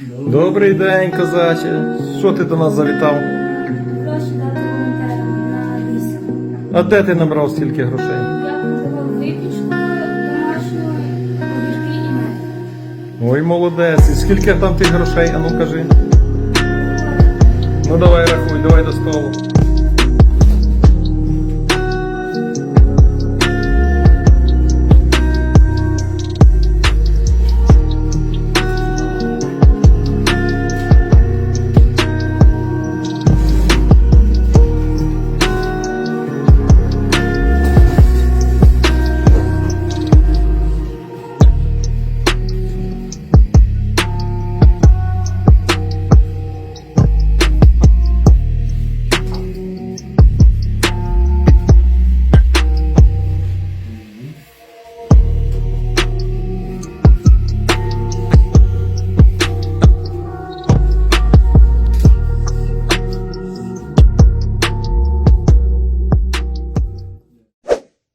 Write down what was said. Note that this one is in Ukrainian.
Добрий день, козаче. Що ти до нас завітав? Гроші дати волонтерам на вісім. А де ти набрав стільки грошей? Я купував випічку домашню, огірки і мед. Ой, молодець. І скільки там тих грошей? Ану кажи. Ну давай рахуй, давай до столу.